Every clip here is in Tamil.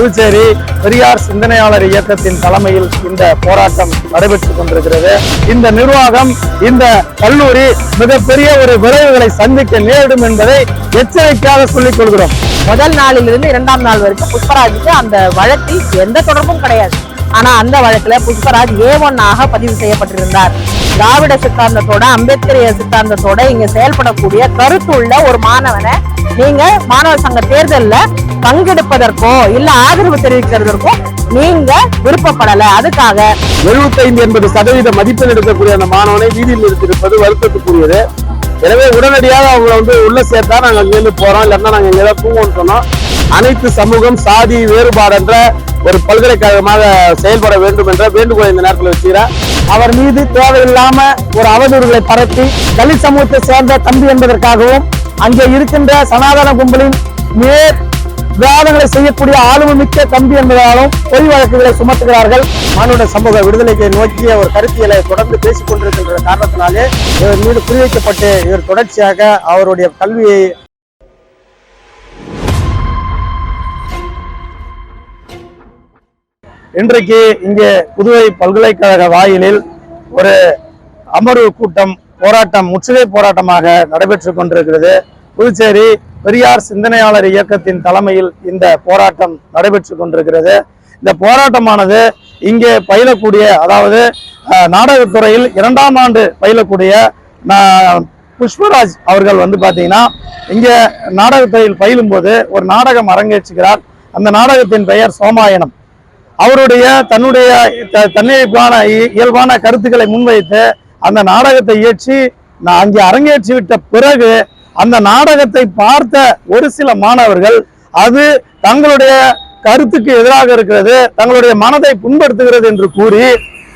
புதுச்சேரி பெரியார் சிந்தனையாளர் இயக்கத்தின் தலைமையில் இந்த போராட்டம் நடைபெற்றுக் கொண்டிருக்கிறது. இந்த நிர்வாகம் இந்த கல்லூரி மிகப்பெரிய ஒரு விளைவுகளை சந்திக்க நேரிடும் என்பதை எச்சரிக்கையாக சொல்லிக் கொள்கிறோம். முதல் நாளிலிருந்து இரண்டாம் நாள் வரைக்கும் புஷ்பராஜுக்கு அந்த வழக்கில் எந்த தொடர்பும் கிடையாது. ஆனா அந்த வழக்குல புஷ்பராஜ் ஏ ஒன்னாக பதிவு செய்யப்பட்டிருந்தார். திராவிட சித்தாந்தத்தோட அம்பேத்கரிய சித்தாந்தத்தோட இங்க செயல்படக்கூடிய கருத்துள்ள ஒரு மாணவனை நீங்க மாணவர் சங்க தேர்தல்ல பங்கெடுப்பதற்கோ இல்ல ஆதரவு தெரிவிக்கிறதற்கோ நீங்க விருப்பப்படல. அதுக்காக 75 எண்பது சதவீத மதிப்பெண் எடுக்கக்கூடிய அந்த மாணவனை வீதியில் நிறுத்தியிருப்பது வருத்தத்துக்குரியது. எனவே உடனடியாக அவங்களை வந்து உள்ள சேர்த்தா நாங்க அங்கிருந்து போறோம். இல்லைன்னா நாங்க எங்க ஏதாவது சொன்னோம். அனைத்து சமூகம் சாதி வேறுபாடென்ற ஒரு பல்கலைக்கழகமாக செயல்பட வேண்டும் என்ற வேண்டுகோளை இந்த நேரத்தில் வச்சுக்கிறேன். அவர் மீது தேவையில்லாம ஒரு அவதூறுகளை பரப்பி தலித் சமூகத்தை சேர்ந்த தம்பி என்பதற்காகவும் அங்கே இருக்கின்ற சனாதன கும்பலின் நேர் விவாதங்களை செய்யக்கூடிய ஆளுமை மிக்க தம்பி என்பதாலும் பொய் வழக்குகளை சுமத்துகிறார்கள். மானுட சமூக விடுதலைக்கு நோக்கிய ஒரு கருத்தியலை தொடர்ந்து பேசிக் கொண்டிருக்கின்ற காரணத்தினாலே இவர் மீது குறிவைக்கப்பட்டு இவர் தொடர்ச்சியாக அவருடைய கல்வியை இன்றைக்கு இங்கே புதுவை பல்கலைக்கழக வாயிலில் ஒரு அமர்வு கூட்டம் போராட்டம் முற்றுகை போராட்டமாக நடைபெற்றுக் கொண்டிருக்கிறது. புதுச்சேரி பெரியார் சிந்தனையாளர் இயக்கத்தின் தலைமையில் இந்த போராட்டம் நடைபெற்று கொண்டிருக்கிறது. இந்த போராட்டமானது இங்கே பயிலக்கூடிய அதாவது நாடகத்துறையில் இரண்டாம் ஆண்டு பயிலக்கூடிய புஷ்பராஜ் அவர்கள் வந்து பார்த்தீங்கன்னா இங்கே நாடகத்துறையில் பயிலும்போது ஒரு நாடகம் அரங்கேற்றுகிறார். அந்த நாடகத்தின் பெயர் சோமாயனம் அவருடைய தன்னுடைய த- இயல்பான கருத்துக்களை முன்வைத்து அந்த நாடகத்தை இயற்றி நான் அங்கே அரங்கேற்றி விட்ட பிறகு அந்த நாடகத்தை பார்த்த ஒரு சில மாணவர்கள் அது தங்களுடைய கருத்துக்கு எதிராக இருக்கிறது தங்களுடைய மனதை புண்படுத்துகிறது என்று கூறி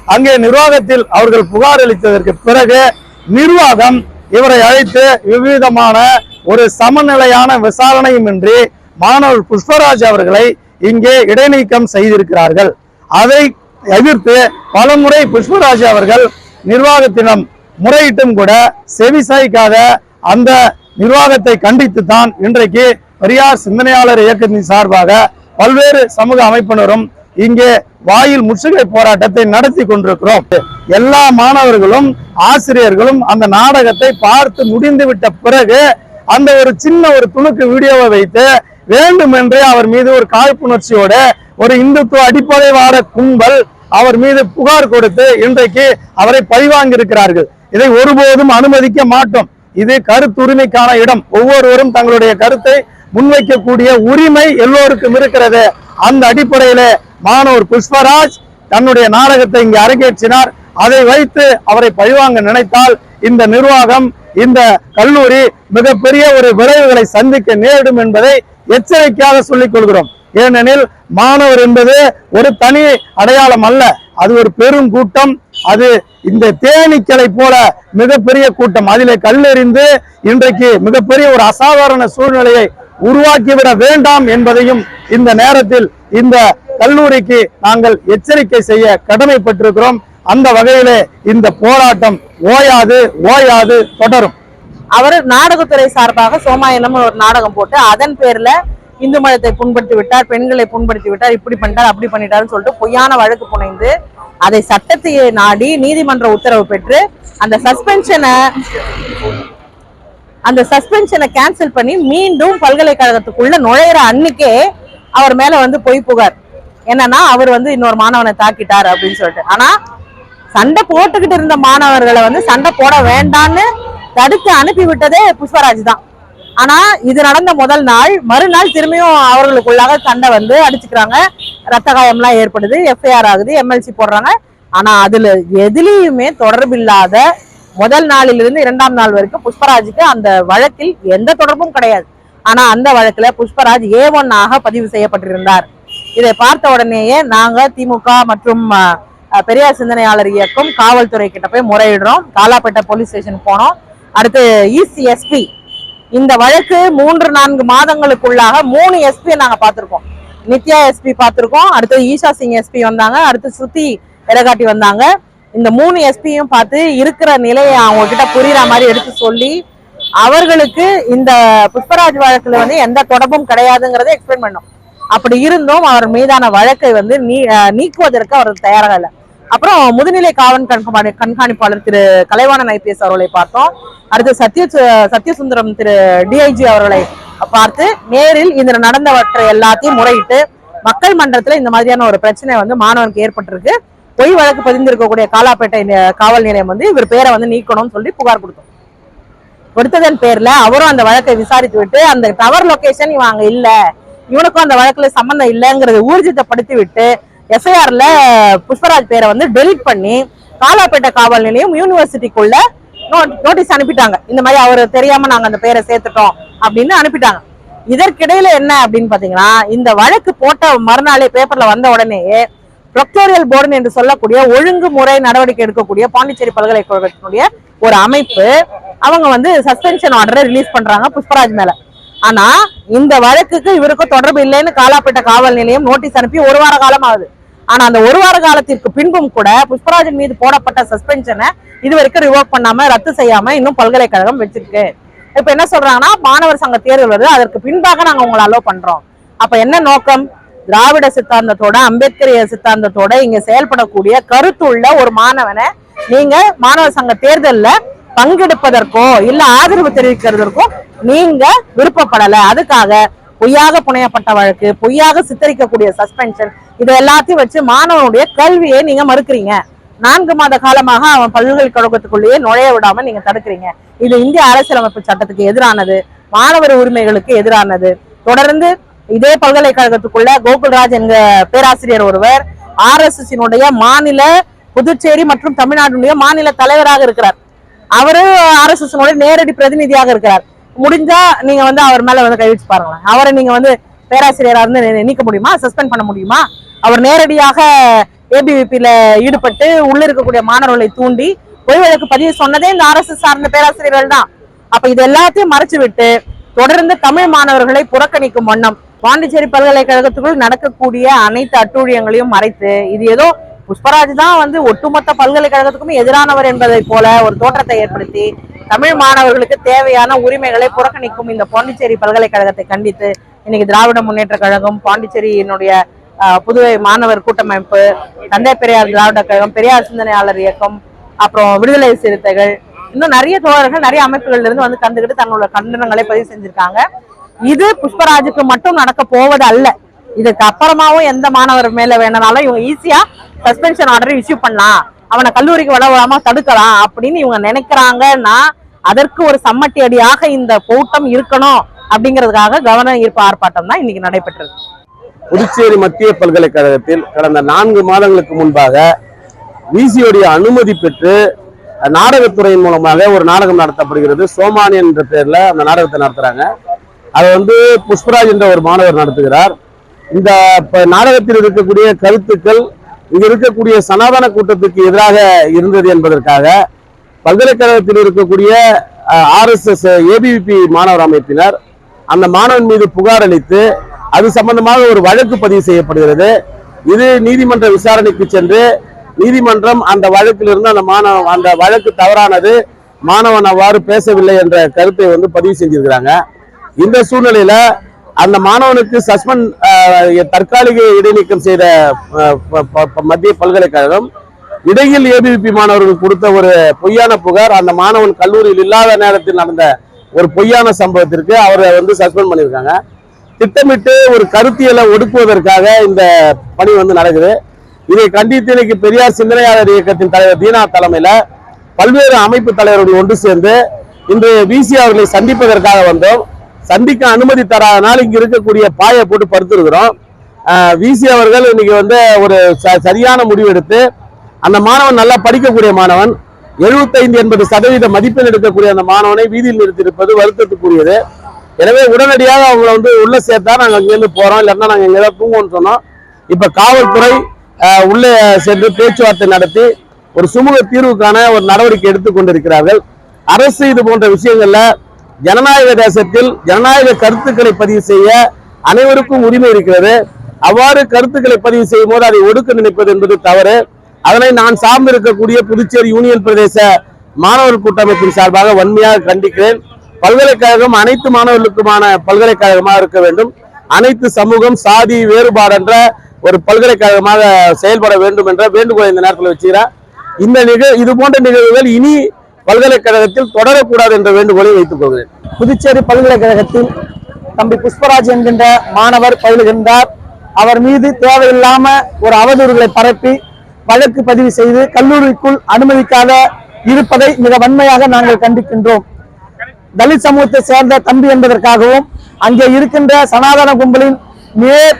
அங்கே நிர்வாகத்தில் அவர்கள் புகார் அளித்ததற்கு பிறகு நிர்வாகம் இவரை அழைத்து விவிதமான ஒரு சமநிலையான விசாரணையும் இன்றி மாணவர் புஷ்பராஜ் அவர்களை இங்கே இடைநீக்கம் செய்திருக்கிறார்கள். அதை எதிர்த்து பலமுறை புஷ்பராஜ் அவர்கள் நிர்வாகத்திடம் முறையிட்டும் கூட செவிசாய்க்காத அந்த நிர்வாகத்தை கண்டித்து தான் இன்றைக்கு பெரியார் சிந்தனையாளர் இயக்கத்தின் சார்பாக பல்வேறு சமூக அமைப்பினரும் இங்கே வாயில் முற்றுகை போராட்டத்தை நடத்தி கொண்டிருக்கிறோம். எல்லா மாணவர்களும் ஆசிரியர்களும் அந்த நாடகத்தை பார்த்து முடிந்து விட்ட பிறகு அந்த ஒரு சின்ன ஒரு துணுக்கு வீடியோவை வைத்து வேண்டுமென்றே அவர் மீது ஒரு காழ்ப்புணர்ச்சியோட ஒரு இந்துத்துவ அடிப்படைவாத கும்பல் அவர் மீது புகார் கொடுத்து இன்றைக்கு அவரை பழிவாங்கியிருக்கிறார்கள். இதை ஒருபோதும் அனுமதிக்க மாட்டோம். இது கருத்துரிமைக்கான இடம். ஒவ்வொருவரும் தங்களுடைய கருத்தை முன்வைக்கக்கூடிய உரிமை எல்லோருக்கும் இருக்கிறது. அந்த அடிப்படையில மாணவர் புஷ்பராஜ் தன்னுடைய நாடகத்தை இங்கே அரங்கேற்றினார். அதை வைத்து அவரை பழிவாங்க நினைத்தால் இந்த நிர்வாகம் இந்த கல்லூரி மிகப்பெரிய ஒரு விளைவுகளை சந்திக்க நேரிடும் என்பதை எச்சரிக்கையாக சொல்லிக் கொள்கிறோம். ஏனெனில் மாணவர் என்பது ஒரு தனி அடையாளம் அல்ல. அது ஒரு பெரும் கூட்டம். அது இந்த தேனீக்களை போல மிகப்பெரிய கூட்டம். அதிலே கல்லெறிந்து இன்றைக்கு மிகப்பெரிய ஒரு அசாதாரண சூழ்நிலையை உருவாக்கிவிட வேண்டாம் என்பதையும் இந்த நேரத்தில் இந்த கல்லூரிக்கு நாங்கள் எச்சரிக்கை செய்ய கடமைப்பட்டிருக்கிறோம். அந்த வகையிலே இந்த போராட்டம் ஓயாது ஓயாது தொடரும். அவர் நாடகத்துறை சார்பாக சோமாயனம் ஒரு நாடகம் போட்டு அதன் பேர்ல இந்து மதத்தை புண்படுத்தி விட்டார் பெண்களை புண்படுத்தி விட்டார் இப்படி பண்ணிட்டார் அப்படி பண்ணிட்டாருன்னு சொல்லிட்டு பொய்யான வழக்கு புனைந்து அதை சட்டத்தையே நாடி நீதிமன்ற உத்தரவு பெற்று அந்த சஸ்பென்ஷனை அந்த சஸ்பென்ஷனை கேன்சல் பண்ணி மீண்டும் பல்கலைக்கழகத்துக்குள்ள நுழையிற அன்னைக்கே அவர் மேல வந்து பொய் புகார். என்னன்னா அவர் வந்து இன்னொரு மாணவனை தாக்கிட்டார் அப்படின்னு சொல்லிட்டு. ஆனா சண்டை போட்டுக்கிட்டு இருந்த மாணவர்களை வந்து சண்டை போட வேண்டான்னு தடுத்து அனுப்பி விட்டதே புஷ்பராஜ் தான். ஆனா இது நடந்த முதல் நாள். மறுநாள் திரும்பியும் அவர்களுக்குள்ளாக சண்டை வந்து அடிச்சுக்கிறாங்க. ரத்த காயம்லாம் ஏற்படுது. எஃப்ஐஆர் ஆகுது. எம்எல்சி போடுறாங்க. ஆனா அதுல எதுலயுமே தொடர்பில்லாத முதல் நாளிலிருந்து இரண்டாம் நாள் வரைக்கும் புஷ்பராஜுக்கு அந்த வழக்கில் எந்த தொடர்பும் கிடையாது. ஆனா அந்த வழக்குல புஷ்பராஜ் ஏ ஒன்னாக பதிவு செய்யப்பட்டிருந்தார். இதை பார்த்த உடனேயே நாங்க திமுக மற்றும் பெரியார் சிந்தனையாளர் இயக்கம் காவல்துறை கிட்ட போய் முறையிடுறோம். காலாப்பேட்டை போலீஸ் ஸ்டேஷன் போனோம். அடுத்து இசிஎஸ்பி இந்த வழக்கு மூன்று நான்கு மாதங்களுக்குள்ளாக மூணு எஸ்பி நாங்க பாத்திருக்கோம் நித்யா எஸ்பி பார்த்திருக்கோம். அடுத்து ஈஷா சிங் எஸ்பி வந்தாங்க. அடுத்து ஸ்ருதி எடகாட்டி வந்தாங்க. இந்த மூணு எஸ்பியும் பார்த்து இருக்கிற நிலையை அவங்க கிட்ட புரியுற மாதிரி எடுத்து சொல்லி அவர்களுக்கு இந்த புஷ்பராஜ் வழக்குல வந்து எந்த தொடர்பும் கிடையாதுங்கிறத எக்ஸ்பிளைன் பண்ணோம். அப்படி இருந்தும் அவர் மீதான வழக்கை வந்து நீ அஹ் நீக்குவதற்கு அவர் தயாராக இல்லை. அப்புறம் முதுநிலை காவல் கண்காணி கண்காணிப்பாளர் திரு கலைவாணன் ஐபிஎஸ் அவர்களை பார்த்தோம். அடுத்து சத்ய சத்யசுந்தரம் திரு டிஐஜி அவர்களை பார்த்து நேரில் இந்த நடந்தவற்றை எல்லாத்தையும் முறையிட்டு மக்கள் மன்றத்துல இந்த மாதிரியான ஒரு பிரச்சனை வந்து மாணவனுக்கு ஏற்பட்டிருக்கு. பொய் வழக்கு பதிந்திருக்கக்கூடிய காலாப்பேட்டை காவல் நிலையம் வந்து இவர் பேரை வந்து நீக்கணும்னு சொல்லி புகார் கொடுத்தோம். கொடுத்ததன் பேர்ல அவரும் அந்த வழக்கை விசாரித்து விட்டு அந்த டவர் லொகேஷன் இவன் அங்க இல்ல இவனுக்கும் அந்த வழக்குல சம்பந்தம் இல்லைங்கிறத ஊர்ஜிதப்படுத்தி விட்டு எஃப்ஐஆர்ல புஷ்பராஜ் பேரை வந்து டெலிட் பண்ணி காலாப்பேட்டை காவல் நிலையம் யூனிவர்சிட்டிக்குள்ள நோட்டீஸ் அனுப்பிட்டாங்க. இந்த மாதிரி அவர் தெரியாம நாங்க அந்த பேரை சேர்த்துட்டோம் அப்படின்னு அனுப்பிட்டாங்க. இதற்கிடையில என்ன அப்படின்னு பாத்தீங்கன்னா இந்த வழக்கு போட்ட மறுநாளே பேப்பர்ல வந்த உடனேயே ப்ரொக்டோரியல் போர்டு என்று சொல்லக்கூடிய ஒழுங்குமுறை நடவடிக்கை எடுக்கக்கூடிய பாண்டிச்சேரி பல்கலைக்கழகத்தினுடைய ஒரு அமைப்பு அவங்க வந்து சஸ்பென்ஷன் ஆர்டரை ரிலீஸ் பண்றாங்க புஷ்பராஜ் மேல. ஆனா இந்த வழக்குக்கு இவருக்கும் தொடர்பு இல்லைன்னு காலாப்பட்ட காவல் நிலையம் நோட்டீஸ் அனுப்பி ஒரு வார காலம் ஆகுது ஆனா அந்த ஒரு வார காலத்திற்கு பின்பும் கூட புஷ்பராஜன் மீது போடப்பட்ட சஸ்பென்ஷனை இது வரைக்கும் ரிவோக் பண்ணாம ரத்து செய்யாம இன்னும் பல்கலைக்கழகம் வச்சிருக்கு. இப்ப என்ன சொல்றாங்கன்னா மாணவர் சங்க தேர்வு வருது அதற்கு பின்பாக நாங்க உங்களை அலோவ் பண்றோம். அப்ப என்ன நோக்கம்? திராவிட சித்தாந்தத்தோட அம்பேத்கரிய சித்தாந்தத்தோட இங்க செயல்படக்கூடிய கருத்துள்ள ஒரு மாணவனை நீங்க மாணவர் சங்க தேர்தல்ல பங்கெடுப்பதற்கோ இல்ல ஆதரவு தெரிவிக்கிறதற்கோ நீங்க விருப்பப்படல. அதுக்காக பொய்யாக புனையப்பட்ட வழக்கு பொய்யாக சித்தரிக்கக்கூடிய சஸ்பென்ஷன் இது எல்லாத்தையும் வச்சு மாணவனுடைய கல்வியை நீங்க மறுக்கிறீங்க. நான்கு மாத காலமாக அவன் பல்கலைக்கழகத்துக்குள்ளேயே நுழைய விடாம நீங்க தடுக்கிறீங்க. இது இந்திய அரசியலமைப்பு சட்டத்துக்கு எதிரானது மாணவர் உரிமைகளுக்கு எதிரானது. தொடர்ந்து இதே பல்கலைக்கழகத்துக்குள்ள கோகுல்ராஜ் என்கிற பேராசிரியர் ஒருவர் ஆர்எஸ்எஸ் மாநில புதுச்சேரி மற்றும் தமிழ்நாட்டினுடைய மாநில தலைவராக இருக்கிறார். அவரு ஆர்எஸ்எஸ் நேரடி பிரதிநிதியாக இருக்கிறார். முடிஞ்சா நீங்க வந்து அவர் மேல வந்து கைவிச்சு பாருங்களேன். அவரை நீங்க வந்து பேராசிரியரா இருந்து நீக்க முடியுமா? சஸ்பெண்ட் பண்ண முடியுமா? அவர் நேரடியாக ஏபிவிபியில ஈடுபட்டு உள்ள இருக்கக்கூடிய மாணவர்களை தூண்டி பொய் வழக்கு பதிவு சொன்னதே இந்த ஆர்எஸ்எஸ் சார்ந்த பேராசிரியர்கள் தான். அப்ப இது எல்லாத்தையும் மறைச்சு விட்டு தொடர்ந்து தமிழ் மாணவர்களை புறக்கணிக்கும் வண்ணம் பாண்டிச்சேரி பல்கலைக்கழகத்துக்குள் நடக்கக்கூடிய அனைத்து அட்டூழியங்களையும் மறைத்து இது ஏதோ புஷ்பராஜ் தான் வந்து ஒட்டுமொத்த பல்கலைக்கழகத்துக்கும் எதிரானவர் என்பதை போல ஒரு தோற்றத்தை ஏற்படுத்தி தமிழ் மாணவர்களுக்கு தேவையான உரிமைகளை புறக்கணிக்கும் இந்த பாண்டிச்சேரி பல்கலைக்கழகத்தை கண்டித்து இன்னைக்கு திராவிட முன்னேற்ற கழகம் பாண்டிச்சேரியினுடைய ஆஹ், புதுவை மாணவர் கூட்டமைப்பு தந்தை பெரியார் திராவிட கழகம் பெரியார் சிந்தனையாளர் இயக்கம் அப்புறம் விடுதலை சிறுத்தைகள் இன்னும் நிறைய தோழர்கள் நிறைய அமைப்புகள்ல இருந்து வந்து கண்டுகிட்டு தங்களோட கண்டனங்களை பதிவு செஞ்சிருக்காங்க. இது புஷ்பராஜுக்கு மட்டும் நடக்க போவது அல்ல இதுக்கு அப்புறமாவும் எந்த மாணவர் மேல வேணாலும் இவங்க ஈஸியா சஸ்பென்ஷன் ஆர்டர் இஷ்யூ பண்ணலாம். அவனை கல்லூரிக்கு வர விடாம தடுக்கலாம் அப்படின்னு இவங்க நினைக்கிறாங்கன்னா அதற்கு ஒரு சம்மட்டி அடியாக இந்த கூட்டம் இருக்கணும் அப்படிங்கிறதுக்காக கவன ஈர்ப்பு ஆர்ப்பாட்டம் தான் இன்னைக்கு நடைபெற்றது. புதுச்சேரி மத்திய பல்கலைக்கழகத்தில் கடந்த நான்கு மாதங்களுக்கு முன்பாக விசியோடைய அனுமதி பெற்று நாடகத்துறையின் மூலமாக ஒரு நாடகம் நடத்தப்படுகிறது. சோமானி என்ற பேர்ல அந்த நாடகத்தை நடத்துறாங்க. அதை வந்து புஷ்பராஜ் என்ற ஒரு மாணவர் நடத்துகிறார். இந்த நாடகத்தில் இருக்கக்கூடிய கருத்துக்கள் இங்கு இருக்கக்கூடிய சனாதன கூட்டத்துக்கு எதிராக இருந்தது என்பதற்காக பல்கலைக்கழகத்தில் இருக்கக்கூடிய ஆர்எஸ்எஸ் ஏபிவிபி மாணவர் அமைப்பினர் அந்த மாணவன் மீது புகார் அளித்து அது சம்பந்தமாக ஒரு வழக்கு பதிவு செய்யப்படுகிறது. இது நீதிமன்ற விசாரணைக்கு சென்று நீதிமன்றம் அந்த வழக்கிலிருந்து அந்த மாணவன் அந்த வழக்கு தவறானது. மாணவன் அவ்வாறு பேசவில்லை என்ற கருத்தை வந்து பதிவு செஞ்சிருக்கிறாங்க. இந்த சூழ்நிலையில அந்த மாணவனுக்கு சஸ்பெண்ட் தற்காலிக இடைநீக்கம் செய்த ப- ப- ப- மத்திய பல்கலைக்கழகம் இடையில் ஏபிவிபி மாணவர்கள் கொடுத்த ஒரு பொய்யான புகார். அந்த மாணவன் கல்லூரியில் இல்லாத நேரத்தில் நடந்த ஒரு பொய்யான சம்பவத்திற்கு அவரை வந்து சஸ்பெண்ட் பண்ணியிருக்காங்க. திட்டமிட்டு ஒரு கருத்தியலை ஒடுக்குவதற்காக இந்த பணி வந்து நடக்குது. இதை கண்டித்து இன்னைக்கு பெரியார் சிந்தனையாளர் இயக்கத்தின் தலைவர் தீனா தலைமையில பல்வேறு அமைப்பு தலைவர்கள் ஒன்று சேர்ந்து இன்று விசி அவர்களை சந்திப்பதற்காக வந்தோம். சந்திக்க அனுமதி தராதனால் இங்க இருக்கக்கூடிய பாயை போட்டு படுத்திருக்கிறோம். விசி அவர்கள் இன்னைக்கு வந்து ஒரு ச- சரியான முடிவு எடுத்து அந்த மாணவன் நல்லா படிக்கக்கூடிய மாணவன் 75 எண்பது சதவீத மதிப்பெண் எடுக்கக்கூடிய அந்த மாணவனை வீதியில் நிறுத்தியிருப்பது வருத்தத்துக்குரியது. எனவே உடனடியாக அவங்கள வந்து உள்ள சேர்த்தா நாங்கள் அங்கேருந்து போறோம். இல்லைன்னா நாங்கள் எங்க ஏதாவது தூங்குவோம்னு சொன்னோம். இப்ப காவல்துறை உள்ளே சென்று பேச்சுவார்த்தை நடத்தி ஒரு சுமூக தீர்வுக்கான ஒரு நடவடிக்கை எடுத்துக் கொண்டிருக்கிறார்கள் அரசு இது போன்ற விஷயங்கள்ல ஜனநாயக தேசத்தில் ஜனநாயக கருத்துக்களை பதிவு செய்ய அனைவருக்கும் உரிமை இருக்கிறது. அவ்வாறு கருத்துக்களை பதிவு செய்யும் போது அதை ஒடுக்க நினைப்பது என்பது தவறு. அதனை நான் சார்ந்து இருக்கக்கூடிய புதுச்சேரி யூனியன் பிரதேச மாணவர் கூட்டமைப்பின் சார்பாக வன்மையாக கண்டிக்கிறேன். பல்கலைக்கழகம் அனைத்து மாணவர்களுக்குமான பல்கலைக்கழகமாக இருக்க வேண்டும். அனைத்து சமூகம் சாதி வேறுபாடென்ற ஒரு பல்கலைக்கழகமாக செயல்பட வேண்டும் என்ற வேண்டுகோளை இந்த நேரத்தில் வச்சுக்கிறேன். இந்த நிகழ் இது போன்ற நிகழ்வுகள் இனி பல்கலைக்கழகத்தில் தொடரக்கூடாது என்ற வேண்டுகோளை வைத்துக் கொள்கிறேன். புதுச்சேரி பல்கலைக்கழகத்தில் தம்பி புஷ்பராஜ் என்கின்ற மாணவர் பயிலுகின்றார். அவர் மீது தேவையில்லாம ஒரு அவதூறுகளை பரப்பி வழக்கு பதிவு செய்து கல்லூரிக்குள் அனுமதிக்காத இருப்பதை மிக வன்மையாக நாங்கள் கண்டிக்கின்றோம். தலித் சமூகத்தை சேர்ந்த தம்பி என்பதற்காகவும் அங்கே இருக்கின்ற சனாதன கும்பலின் நேர்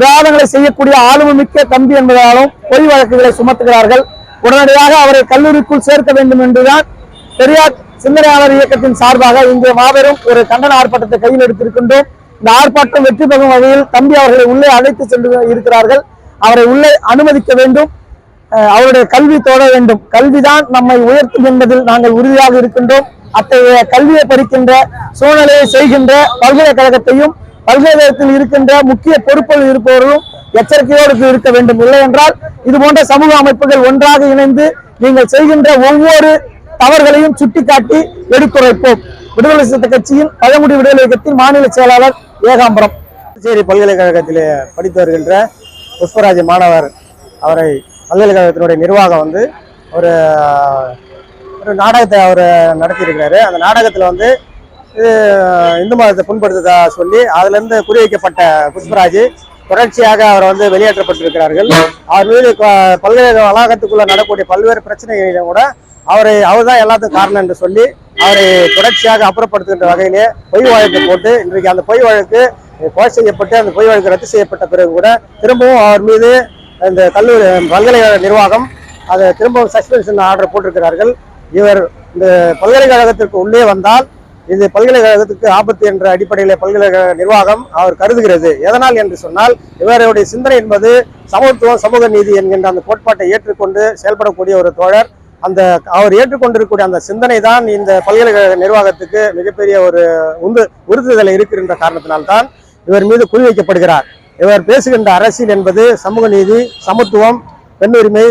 விவாதங்களை செய்யக்கூடிய ஆளுமை மிக்க தம்பி என்பதாலும் பொய் வழக்குகளை சுமத்துகிறார்கள். உடனடியாக அவரை கல்லூரிக்குள் சேர்க்க வேண்டும் என்றுதான் பெரியார் சிந்தனையாளர் இயக்கத்தின் சார்பாக இங்கே மாபெரும் ஒரு கண்டன ஆர்ப்பாட்டத்தை கையில் எடுத்திருக்கின்றோம். இந்த ஆர்ப்பாட்டம் வெற்றி பெறும் வகையில் தம்பி அவர்களை உள்ளே அழைத்து சென்று இருக்கிறார்கள். அவரை உள்ளே அனுமதிக்க வேண்டும். அவருடைய கல்வி தோட வேண்டும். கல்விதான் நம்மை உயர்த்தும் என்பதில் நாங்கள் உறுதியாக இருக்கின்றோம். அத்தகைய கல்வியை பறிக்கின்ற சூழ்நிலையை செய்கின்ற பல்கலைக்கழகத்தையும் பல்கலைக்கழகத்தில் இருக்கின்ற முக்கிய பொறுப்பில் இருப்பவர்களும் எச்சரிக்கையோடு இருக்க வேண்டும். இல்லை என்றால் இது போன்ற சமூக அமைப்புகள் ஒன்றாக இணைந்து நீங்கள் செய்கின்ற ஒவ்வொரு தவறுகளையும் சுட்டிக்காட்டி எடுத்துரைப்போம். விடுதலை சிறுத்தை கட்சியின் பழங்குடி விடுதலை இயக்கத்தின் மாநில செயலாளர் ஏகாம்பரம். புதுச்சேரி பல்கலைக்கழகத்திலே படித்து வருகின்ற புஷ்பராஜ் மாணவர் அவரை பல்கலைக்கழகத்தினுடைய நிர்வாகம் வந்து ஒரு ஒரு நாடகத்தை அவர் நடத்தியிருக்கிறாரு. அந்த நாடகத்தில் வந்து இது இந்து மதத்தை புண்படுத்ததா சொல்லி அதுலேருந்து குறிவைக்கப்பட்ட புஷ்பராஜ் தொடர்ச்சியாக அவர் வந்து வெளியேற்றப்பட்டிருக்கிறார்கள். அவர் மீது க- பல்கலைக்கழக வளாகத்துக்குள்ள நடக்கக்கூடிய பல்வேறு பிரச்சனைகளிலும் கூட அவரை அவர் தான் எல்லாத்துக்கும் காரணம் என்று சொல்லி அவரை தொடர்ச்சியாக அப்புறப்படுத்துகின்ற வகையிலே பொய் வழக்கு போட்டு இன்றைக்கு அந்த பொய் வழக்கு கொலை செய்யப்பட்டு அந்த பொய் வழக்கு ரத்து செய்யப்பட்ட பிறகு கூட திரும்பவும் அவர் மீது இந்த கல்லூரி பல்கலைக்கழக நிர்வாகம் அதை திரும்பவும் சஸ்பென்ஷன் ஆர்டர் போட்டிருக்கிறார்கள். இவர் இந்த பல்கலைக்கழகத்திற்கு உள்ளே வந்தால் இது பல்கலைக்கழகத்துக்கு ஆபத்து என்ற அடிப்படையில் பல்கலைக்கழக நிர்வாகம் அவர் கருதுகிறது. எதனால் என்று சொன்னால் இவருடைய சிந்தனை என்பது சமத்துவம் சமூக நீதி என்கின்ற அந்த கோட்பாட்டை ஏற்றுக்கொண்டு செயல்படக்கூடிய ஒரு தோழர். அந்த அவர் ஏற்றுக்கொண்டிருக்கக்கூடிய அந்த சிந்தனை தான் இந்த பல்கலைக்கழக நிர்வாகத்துக்கு மிகப்பெரிய ஒரு உந்து உறுதிதலை இருக்கின்ற காரணத்தினால்தான் இவர் மீது குறிவைக்கப்படுகிறார். இவர் பேசுகின்ற அரசியல் என்பது சமூக நீதி சமத்துவம் பெண்ணுரிமை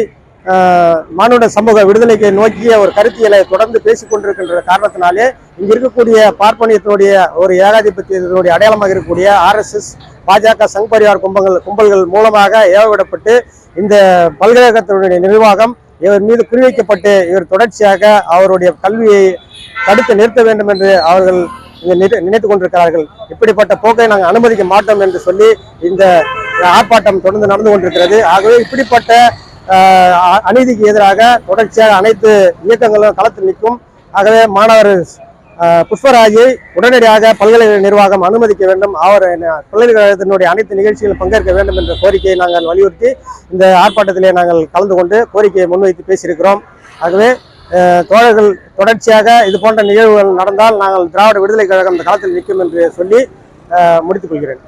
மானுட சமூக விடுதலைக்கு நோக்கிய ஒரு கருத்தியலை தொடர்ந்து பேசிக் கொண்டிருக்கின்ற காரணத்தினாலே இங்கு இருக்கக்கூடிய பார்ப்பனியத்தினுடைய ஒரு ஏகாதிபத்தியத்தினுடைய அடையாளமாக இருக்கக்கூடிய ஆர்எஸ்எஸ் பாஜக சங் பரிவார் கும்பங்கள் கும்பல்கள் மூலமாக ஏவவிடப்பட்டு இந்த பல்கலைக்கழகத்தினுடைய நிர்வாகம் இவர் மீது குறிவைக்கப்பட்டு இவர் தொடர்ச்சியாக அவருடைய கல்வியை தடுத்து நிறுத்த வேண்டும் என்று அவர்கள் இங்கு நினை- நினைத்துக் கொண்டிருக்கிறார்கள். இப்படிப்பட்ட போக்கை நாங்கள் அனுமதிக்க மாட்டோம் என்று சொல்லி இந்த ஆர்ப்பாட்டம் தொடர்ந்து நடந்து கொண்டிருக்கிறது. ஆகவே இப்படிப்பட்ட அநீதிக்கு எதிராக தொடர்ச்சியாக அனைத்து இயக்கங்களும் களத்தில் நிற்கும். ஆகவே மாணவர் புஷ்பராஜை உடனடியாக பல்கலைக்கழக நிர்வாகம் அனுமதிக்க வேண்டும். அவர் பல்கலைக்கழகத்தினுடைய அனைத்து நிகழ்ச்சிகளில் பங்கேற்க வேண்டும் என்ற கோரிக்கையை நாங்கள் வலியுறுத்தி இந்த ஆர்ப்பாட்டத்திலே நாங்கள் கலந்து கொண்டு கோரிக்கையை முன்வைத்து பேசியிருக்கிறோம். ஆகவே தோழர்கள் தொடர்ச்சியாக இது போன்ற நிகழ்வுகள் நடந்தால் நாங்கள் திராவிட விடுதலை கழகம் இந்த காலத்தில் நிற்கும் என்று சொல்லி முடித்துக் கொள்கிறேன்.